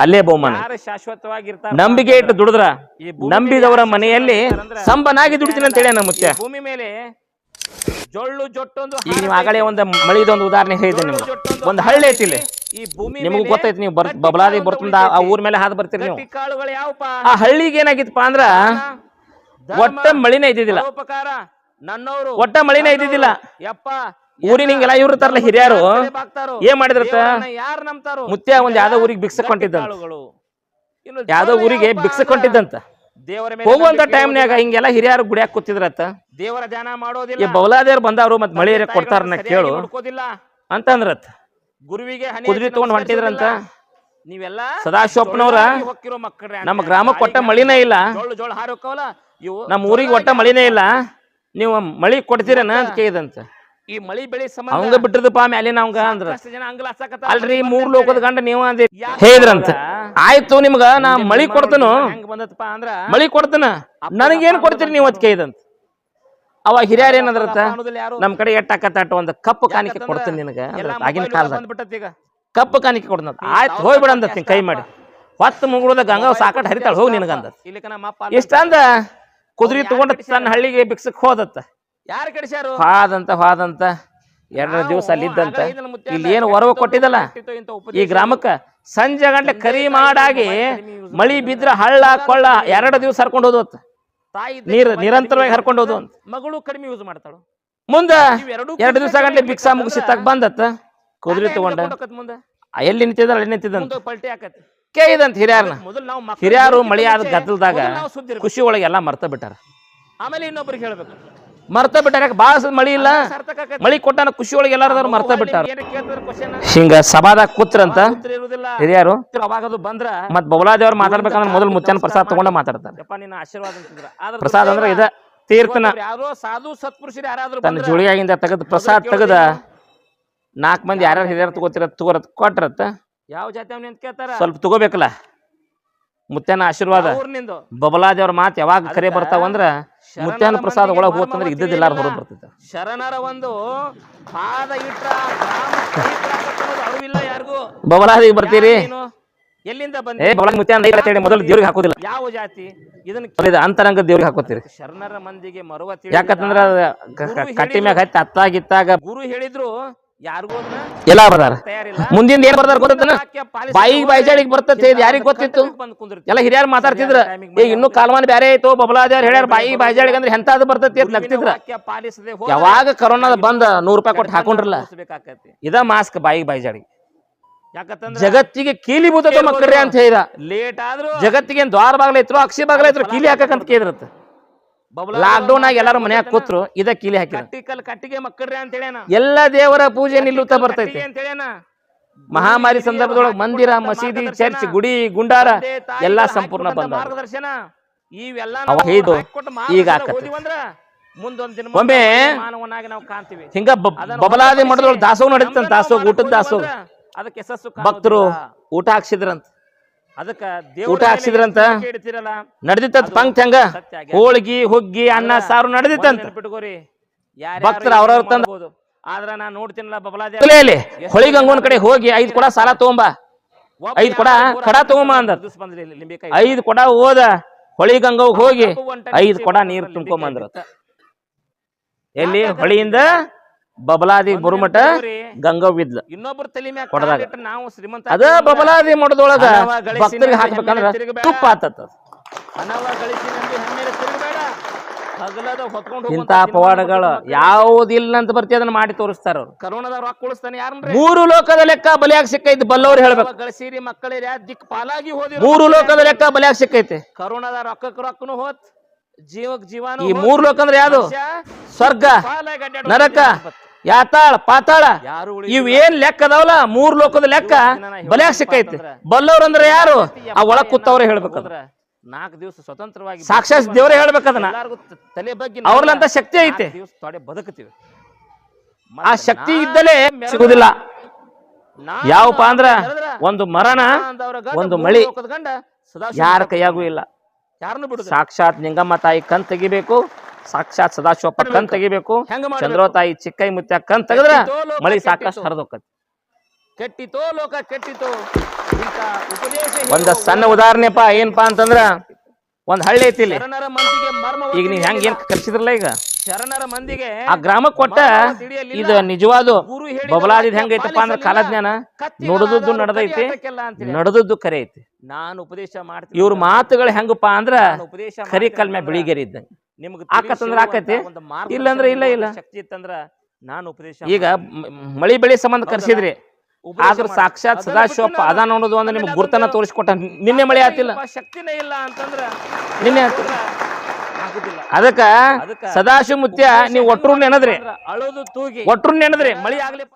ಅಲ್ಲೇ ಬಹುಮಾನ. ನಂಬಿಕೆ ಇಟ್ಟು ದುಡಿದ್ರ? ನಂಬಿದವರ ಮನೆಯಲ್ಲಿ ಸಂಬನಾಗಿ ದುಡಿತೀನಿ ಅಂತ ಹೇಳಿ ನಮ್ಮ ಮುತ್ಯ ಭೂಮಿ ಮೇಲೆ ಜೊಳ್ಳು ಜೊಟ್ಟೊಂದು ಈಗ ನೀವು ಆಗಲೇ ಒಂದು ಮಳಿದೊಂದು ಉದಾಹರಣೆ ಹೇಳಿದೆ ನಿಮ್ಗೆ. ಒಂದು ಹಳ್ಳಿ ಐತಿ ಇಲ್ಲಿ ಈ ಭೂಮಿ ನಿಮಗೂ ಗೊತ್ತೈತಿ ನೀವು ಬರ್ ಬಬಲಾದಿ ಬರ್ತಂದ ಆ. ಊರ್ ಮೇಲೆ ಹಾದು ಬರ್ತೀರಿ ನೀವು. ಗಟ್ಟಿ ಕಾಳುಗಳು ಯಾವಪ್ಪ? ಆ ಹಳ್ಳಿಗೆ ಏನಾಗಿತ್ತಪ್ಪ ಅಂದ್ರ ಒಟ್ಟ ಮಳಿನೇ ಇದ್ದಿದ್ದಿಲ್ಲ. ಉಪಕಾರ ನನ್ನವರು. ಒಟ್ಟ ಮಳಿನೇ ಇದ್ದಿದ್ದಿಲ್ಲ. ಯಪ್ಪ ಊರಿನ ಹಿಂಗೆಲ್ಲ ಇವ್ರು ಇರ್ತಾರಲ್ಲ ಹಿರಿಯರು. ಏನ್ ಮಾಡಿದ್ರತ್ತ? ಯಾರು ನಂಬ್ತಾರು? ಮುತ್ಯ ಒಂದ್ ಯಾವ್ದೋ ಊರಿಗೆ ಬಿಕ್ಸಕೊಂಡಿದ್ದಂತ ಯಾವ್ದೋ ಊರಿಗೆ ಬಿಕ್ಸಕೊಂಡಿದ್ದಂತ ಹೋಗುವಂತ ಟೈಮ್ನ್ಯಾಗ ಹಿಂಗೆಲ್ಲ ಹಿರಿಯರು ಗುಡಿಯಾಕ್ ಕೂತಿದ್ರತ್ತ. ದೇವರ ಧ್ಯಾನ ಈ ಮಾಡೋದಿಲ್ಲ ಬೌಲಾದೇವ್ರು ಬಂದವರು ಮತ್ ಮಳಿ ತಂದೆ ಕೊಡ್ತಾರ ತಾಯಿಗಳನ್ನ ಕೇಳು. ಅಂತಂದ್ರತ ಗುರುವಿಗೆ ಹನಿ ಕುದುರೆ ತಗೊಂಡ್ ಹೊಂಟಿದ್ರಂತ. ನೀವೆಲ್ಲ ಸದಾಶಿವಪ್ಪನವ್ರ ನಮ್ಮ ಗ್ರಾಮ ಕೊಟ್ಟ ಮಳಿನೇ ಇಲ್ಲ. ನಮ್ಮ ಊರಿಗೆ ಒಟ್ಟ ಮಳಿನೇ ಇಲ್ಲ. ನೀವು ಮಳಿ ಕೊಡ್ತೀರೇನ ಅಂತ ಕೇಳಿದಂತ. ಈ ಮಳಿ ಬೆಳೆ ಸಂಬಂಧ ಅವಂಗ ಮೇಲೆ ಮ್ಯಾಲಿನ ಅವಂಗ ಅಂದ್ರ. ಜನ. ಅಲ್ರಿ ಮೂರ್ ಲೋಕದ ಗಂಡ ನೀವು ಅಂದಿ. ಯಾಕೆ ಹೇಳಿದ್ರಂತ. ಆಯ್ತು ನಿಮ್ಗ ನಾ ಮಳಿ ಕೊಡ್ತನು. ಹೆಂಗ್ ಬಂದತ್ತಪ್ಪ ಅಂದ್ರ ಮಳಿ ಕೊಡ್ತನ. ನನಗೇನ್ ಕೊಡ್ತೀರಿ ನೀವು ಅದ್ ಕೇಳಿದಂತ ಅವ ಹಿರಿಯರ್ ಏನಂದ್ರತ? ಅನ್ನೋದಿಲ್ಲ ಯಾರು? ನಮ್ ಕಡೆ ಎಟ್ಟಾಕತ್ತಾಟ ಒಂದ್ ಕಪ್ಪು ಕಾಣಿಕೆ ಕೊಡ್ತೇನೆ ನಿನಗ ಎಲ್ಲ ಆಗಿನ ಕಾಲದ ಕಾಲದಾಗ. ಬಂದ್ಬಿಟ್ಟತ್ ಈಗ. ಕಪ್ಪು ಕಾಣಿಕೆ ಕೊಡ್ದ ಆಯ್ತು ಹೋಗ್ಬಿಡ ಅಂದತ್ತೀನಿ ಕೈ ಮಾಡಿ. ಹೊತ್ತು ಮುಗುಳದ ಗಂಗಾವ್ ಸಾಕಟ್ ಹರಿತಾಳ ಹೋಗಿ ನಿನಗಂದ ಇಲ್ಲಿಕ ನಮ್ಮ ಅಪ್ಪ ಇಷ್ಟ ಅಂದ ಕುದುರೆ ತಗೊಂಡ ತನ್ನ ಹಳ್ಳಿಗೆ ಬಿಕ್ಸಕ್ ಹೋದತ್ತ. ಯಾರು ಕಡಿಸ್ಯಾರು? ಹಾದಂತ ಹಾದಂತ ಎರಡು ದಿವಸ ಅಲ್ಲಿದ್ದಂತ ಇಲ್ಲಿ ಏನು ಹೊರವ ಕೊಟ್ಟಿದ್ದಲ್ಲ? ಈ ಗ್ರಾಮಕ್ಕ ಸಂಜೆ ಗಂಟೆ ಕರಿ ಮಾಡಾಗಿ ಮಳಿ ಬಿದ್ರ ಹಳ್ಳ ಕೊಳ್ಳ ಎರಡು ದಿವಸ ಹರ್ಕೊಂಡು ಹೋದ್ ತಾಯಿ ನೀರ್ ನಿರಂತರವಾಗಿ ಹರ್ಕೊಂಡು ಹೋದ್ ಅಂತ. ಮಗಳು ಕಡಿಮೆ ಯೂಸ್ ಮಾಡ್ತಾಳು. ಮುಂದ ಎರಡು ದಿವಸ ಗಂಟೆ ಭಿಕ್ಷಾ ಮುಗಿಸಿ ತಗ ಬಂದತ್ತ. ಕುದುರೆ ತಗೊಂಡ ಎಲ್ಲಿ ನಿಂತಿದ್ದ ಅಲ್ಲಿ ನಿಂತಿದ್ದಂತ ಮುಂದೆ ಪಲ್ಟಿ ಆಕತಿ ಕೇಳಿದಂತ ಹಿರಿಯರ್ನ ಹಿರಿಯರು ಮಳಿ ಆದ ಗದ್ದಲ್ದಾಗ. ಖುಷಿ ಒಳಗೆ ಎಲ್ಲಾ ಮರ್ತ ಬಿಟ್ಟಾರ. ಆಮೇಲೆ ಇನ್ನೊಬ್ರಿಗೆ ಹೇಳ್ಬೇಕು. ಮರ್ತ ಬಿಟ್ಟಾರ ಯಾಕೆ ಭಾಳ ಮಳಿ ಇಲ್ಲ? ಮಳಿ ಕೊಟ್ಟಾನ ಖುಷಿ ಒಳಗೆ ಎಲ್ಲಾರದವ್ರು ಮರ್ತ ಬಿಟ್ಟಾರ? ಹಿಂಗ ಸಭಾದಾಗ ಕೂತ್ರಂತ ಹಿರಿಯರು ಅವಾಗ ಅದು ಬಂದ್ರ ಮತ್ ಬೌಲಾದೇವ್ರ ಮಾತಾಡ್ಬೇಕಂದ್ರೆ ಮೊದಲು ಮುತ್ಯನ ಪ್ರಸಾದ ತಗೊಂಡ ಮಾತಾಡ್ತಾರೆ. ಪ್ರಸಾದ ಅಂದ್ರೆ ಇದ ತೀರ್ಥನ. ಸಾಧು ಸತ್ಪುರುಷರು ಯಾರಾದ್ರೂ ತನ್ನ ಜೋಳಿಯಾಗಿಂದ ತೆಗೆದು ಪ್ರಸಾದ ತೆಗದ? ನಾಲ್ಕು ಮಂದಿ ಯಾರ್ಯಾರು ಹಿರಿಯರು ತಗೋತಿರ ತಗೋರತ್ ಕೊಟ್ರತ್ತ. ಯಾವ ಜಾತಿ ಅವ್ನ ಅಂತ ಕೇಳ್ತಾರ? ಸ್ವಲ್ಪ ತಗೋಬೇಕಲ್ಲ. ಮುತ್ಯನ ಆಶೀರ್ವಾದ. ಬಬಲಾದೇವ್ರ ಮಾತು ಯಾವಾಗ ಕರೆ ಬರ್ತಾವಂದ್ರ ಮುತ್ಯನ ಪ್ರಸಾದ ಒಳಗೆ ಒಳಗ್ ಮರ್ಮ ಹೊರಗೆ. ಬರ್ತೈತೆ ಶರಣರ ಒಂದು ಪಾದ ಇಟ್ಟ ಅರಿವಿಲ್ಲ ಯಾರಿಗೂ? ಬಬಲಾದಿಗೆ ಬರ್ತೀರಿ? ಎಲ್ಲಿಂದ? ಎಲ್ಲಿಂದ ಏ ಬಬಲಾದಿ ಮುತ್ಯಾನ ಐತೆ ಹೇಳಿ ಮೊದಲು ದೇವ್ರಿಗೆ ಹಾಕೋದಿಲ್ಲ. ಯಾವ ಜಾತಿ? ಇದನ್ನ ಇದು ಅಂತರಂಗ ದೇವ್ರಿಗೆ ಹಾಕೋತೀರಿ. ಶರಣರ ಮಂದಿಗೆ ಮರುವ ಕ- ಕಟ್ಟಿ ಮ್ಯಾಗ ಹತ್ತಿ ಅತ್ತಾಗಿತ್ತಾಗ ಗುರು ಹೇಳಿದ್ರು ಎಲ್ಲ ಬರ್ದಾರ. ತಯಾರಿಲ್ಲ. ಮುಂದಿನ ಏನ್ ಬರ್ದಾರ ಗೊತ್ತನ ಬಾಯಿಗೆ ಬಾಯಿಜಾಡಿಗೆ ಬರ್ತೈತೆ ಇದು ಯಾರಿಗ್ ಗೊತ್ತಿತ್ತು? ಎಲ್ಲ ಹಿರಿಯರ್ ಮಾತಾಡ್ತಿದ್ರ. ಈಗ ಇನ್ನು ಕಾಲಮಾನ ಬೇರೆ ಆಯ್ತು ಬಬಲಾದ್ಯಾರ ಹೇಳ್ಯಾರ ಬಾಯಿ ಬಾಯಿಜಾಡಿಗೆ ಅಂದ್ರೆ ಅದು ಬರ್ತೈತಿ ಅಂತ ನಗ್ತಿದ್ರ. ಯಾವಾಗ ಕರೋನಾದ ಬಂದ ನೂರ್ ರೂಪಾಯಿ ಕೊಟ್ಟು ಹಾಕೊಂಡ್ರಲ್ಲ. ಇದ ಮಾಸ್ಕ್ ಬಾಯಿಗೆ ಬಾಯಿಜಾಡಿಗೆ ಜಗತ್ತಿಗೆ ಕೀಲಿ ಬೂತದ ಮಕ್ಕಳ್ರಿ ಅಂತ ಹೇಳಿದ. ಲೇಟ್ ಆದ್ರೂ ಜಗತ್ತಿಗೆ ಏನ್ ದ್ವಾರ ಬಾಗ್ಲ ಇತ್ತು ಅಕ್ಷಿ ಬಾಗ್ಲ ಇತ್ತು ಕೀಲಿ ಹಾಕಂತ ಕೇಳಿರತ್ತೆ. ಲಾಕ್ಡೌನ್ ಆಗಿ ಎಲ್ಲಾರು ಮನ್ಯಾಗ ಕೂತ್ರು ಇದ ಕೀಲಿ ಹಾಕಿ ಕಟ್ಟಿಕಲ್ ಕಟ್ಟಿಗೆ ಮಕ್ಕಳ್ರಿ ಅಂತ ಹೇಳ್ಯಾನ ಎಲ್ಲ ದೇವರ ಪೂಜೆ ನಿಲ್ಲುತ್ತಾ ಬರ್ತೈತಿ. ಅಂತ ಹೇಳ್ಯಾನ ಮಹಾಮಾರಿ ಸಂದರ್ಭದೊಳಗ ಮಂದಿರ ಮಸೀದಿ ಚರ್ಚ್ ಗುಡಿ ಗುಂಡಾರ ಎಲ್ಲಾ ಸಂಪೂರ್ಣ ಬಂದ ಮಾರ್ಗದರ್ಶನ. ಇವೆಲ್ಲ ಈಗ ಒಮ್ಮೆ ಮಾನವನಾಗಿ ನಾವು ಕಾಣ್ತೀವಿ. ಹಿಂಗ ಬಬಲಾದಿ ಮಠದೊಳಗೆ ದಾಸೋಹ ನಡೀತಂತ ದಾಸೋ ದಾಸೋಹ ಊಟದ ದಾಸೋ ಅದಕ್ಕೆ ಯಶಸ್ಸು ಭಕ್ತರು. ಊಟ ಹಾಕ್ಸಿದ್ರಂತ. ಅದಕ್ಕ ಊಟ ಹಾಕ್ಸಿದ್ರಂತ? ಇಡ್ತಿರಲ್ಲ? ನಡದಿತ್ತಂತ ಪಂಕ್ತಿ ಹಂಗ? ಹೋಳ್ಗಿ ಹುಗ್ಗಿ ಅನ್ನ ಸಾರು ನಡೆದಿತ್ತಂತ? ಬಿಟ್ಕೋರಿ ಭಕ್ತರ ಅವ್ರವ್ರ ತಂದ ಆದ್ರ ನಾ ನೋಡ್ತೀನಲ್ಲ ಹೊಳಿ ಗಂಗೋನ್ ಕಡೆ ಹೋಗಿ ಐದ್ ಕೊಡ ಸಾಲ ತಗೊಂಬ. ಐದ್ ಕೊಡ ಕಡ ತಗೊಂಬ ಅಂದ ಐದ್ ಕೊಡ ಹೋದ ಹೊಳಿ ಗಂಗವ್ ಹೋಗಿ ಐದ್ ಕೊಡ ನೀರ್ ತುಂಬ್ಕೊಂಬಂದ್ರ. ಎಲ್ಲಿ? ಹೊಳಿಯಿಂದ ಬಬಲಾದಿ ಬರುಮಟ ಗಂಗವಿದ್ಲ ಇನ್ನೊಬ್ಬರ ಇನ್ನೊಬ್ರ ತಲೆ ಮ್ಯಾಗ ಕೊಡದಾಗ. ನಾವು ಶ್ರೀಮಂತ ಅದ ಬಬಲಾದಿ ಮಠದೊಳಗ ಭಕ್ತರಿಗೆ ಹಾಕ್ಬೇಕಂದ್ರ. ತುಪ್ಪ ಹೊತ್ಕೊಂಡು ಇಂತ ಪವಾಡಗಳು ಯಾವುದಿಲ್ಲ ಅಂತ ಬರ್ತಿ ಅದನ್ನ ಮಾಡಿ ತೋರಿಸ್ತಾರ ಅವ್ರು. ಕರುಣದ ರೊಕ್ಕ ಉಳಿಸ್ತಾನೆ ಯಾರು ಮೂರು ಲೋಕದ ಲೆಕ್ಕ ಬಲಿಯಾಗಿ ಸಿಕ್ಕೈತಿ ಬಲ್ಲವ್ರು ಹೇಳ್ಬೇಕು. ಗಳಿಸಿರಿ ಮಕ್ಕಳಿರ ದಿಕ್ ಪಾಲಾಗಿ ಹೋದಿ ಮೂರು ಲೋಕದ ಲೆಕ್ಕ ಬಲಿಯಾಗಿ ಸಿಕ್ಕೈತಿ. ಕರೋನಾದ ರೊಕ್ಕಕ್ಕೆ ರೊಕ್ಕನು ಹೋತ್ ಜೀವಕ್ ಜೀವಾನು ಈ ಮೂರು ಲೋಕ ಅಂದ್ರೆ ಯಾವ್ದು? ಸ್ವರ್ಗ ನರಕ. ಯಾತಾಳ ಪಾತಾಳ? ಇವ್ ಏನ್ ಲೆಕ್ಕ ಅದಾವಲ್ಲ? ಮೂರ್ ಲೋಕದ ಲೆಕ್ಕ ಬಲ್ಯಾಗ ಸಿಕ್ಕೈತಿ. ಬಲ್ಲವ್ರ ಅಂದ್ರೆ ಯಾರು? ಆ ಒಳಗ್ ಕೂತವ್ರೆ ಹೇಳ್ಬೇಕದ. ನಾಲ್ಕು ದಿವಸ ಸ್ವತಂತ್ರವಾಗಿ ಸಾಕ್ಷಾತ್ ದೇವರೇ ಹೇಳ್ಬೇಕದನ್ನ. ತಲೆ ಬಗ್ಗೆ ಅವ್ರಲ್ಲಂತ ಶಕ್ತಿ ಐತೆ. ತೊಡೆ ಬದುಕುತ್ತೀವಿ. ಆ ಶಕ್ತಿ ಇದ್ದಲೇ ಸಿಗುದಿಲ್ಲ. ಯಾವಪ್ಪ ಅಂದ್ರ ಒಂದು ಮರಣ ಒಂದು ಮಳಿ ಯಾರ ಕೈಯಾಗೂ ಇಲ್ಲ. ಸಾಕ್ಷಾತ್ ನಿಂಗಮ್ಮ ತಾಯಿ ಕಣ್ ತೆಗಿಬೇಕು. ಸಾಕ್ಷಾತ್ ಸದಾಶಿವಪ್ಪ ಕಣ್ ತೆಗಿಬೇಕು. ಚಂದ್ರೋತಾಯಿ ಚಂದ್ರ ತಾಯಿ ಚಿಕ್ಕೈ ಮುತ್ಯ ಕಣ್ ತೆಗೆದ್ರ ಮಳಿ. ಸಾಕಷ್ಟು ಹರಿದೋಕತಿ ಕೆಟ್ಟಿತೋ ಲೋಕ ಕೆಟ್ಟಿತೋ ಒಂದ ಸಣ್ಣ ಉದಾಹರಣೆಪ್ಪ ಏನಪ್ಪಾ ಅಂತಂದ್ರ ಒಂದ್ ಹಳ್ಳಿ ಐತಿ ಇಲ್ಲಿ. ಈಗ ನೀವ್ ಹೆಂಗ್ ಏನ್ ಕರ್ಸಿದ್ರಲ್ಲ ಈಗ? ಶರಣರ ಮಂದಿಗೆ ಆ ಗ್ರಾಮಕ್ಕೆ ಕೊಟ್ಟ ಇದು ನಿಜವಾದ ಬಬಲಾದಿದ್ ಹೆಂಗೈತಪ್ಪ ಅಂದ್ರೆ ಕಾಲಜ್ಞಾನ? ನುಡಿದದ್ದು ನಡೆದೈತಿ? ನಡೆದದ್ದು ಕರೆ ಐತಿ. ನಾನು ಉಪದೇಶ ಮಾಡ್ತೀನಿ ಇವ್ರ ಮಾತುಗಳು ಹೆಂಗಪ್ಪ ಅಂದ್ರ ಕರಿ ಕಲ್ಮೆ ಬಿಳಿಗೆರಿ ಇದ್ದಂಗ. ನಿಮ್ಗೆ ಆಕತ್ತಂದ್ರ ತಿಳಿಸುವಂತ ಆಕತಿ. ಒಂದು ಮಾರ್ಗದರ್ಶನ ಇಲ್ಲಂದ್ರ ಇಲ್ಲ, ಇಲ್ಲ. ಶಕ್ತಿ ಇತ್ತಂದ್ರ ನಾನು ಉಪದೇಶ ಈಗ ಮಳಿ ಬೆಳಿ ಸಂಬಂಧ ಕರ್ಸಿದ್ರಿ. ಆದ್ರ ಸಾಕ್ಷಾತ್ ಸದಾಶಿವಪ್ಪ ಅದ ನೋಡೋದು ಅಂದ್ರೆ ನಿಮ್ಗೆ ಗುರ್ತನ ತೋರಿಸ್ಕೊಟ್ಟ. ನಿನ್ನೆ ಮಳೆ ಆತಿಲ್ಲ? ಶಕ್ತಿನೇ ಇಲ್ಲ ಅಂತಂದ್ರ ನಿನ್ನೆ ಅದಕ್ಕ ಸದಾಶಿವ ಮುತ್ಯ ನೀವು ಒಟ್ರು ನೆನದ್ರಿ. ಅಳೋದು ತೂಗಿ. ಒಟ್ರು ನೆನದ್ರಿ. ಮಳಿ ಆಗ್ಲಿ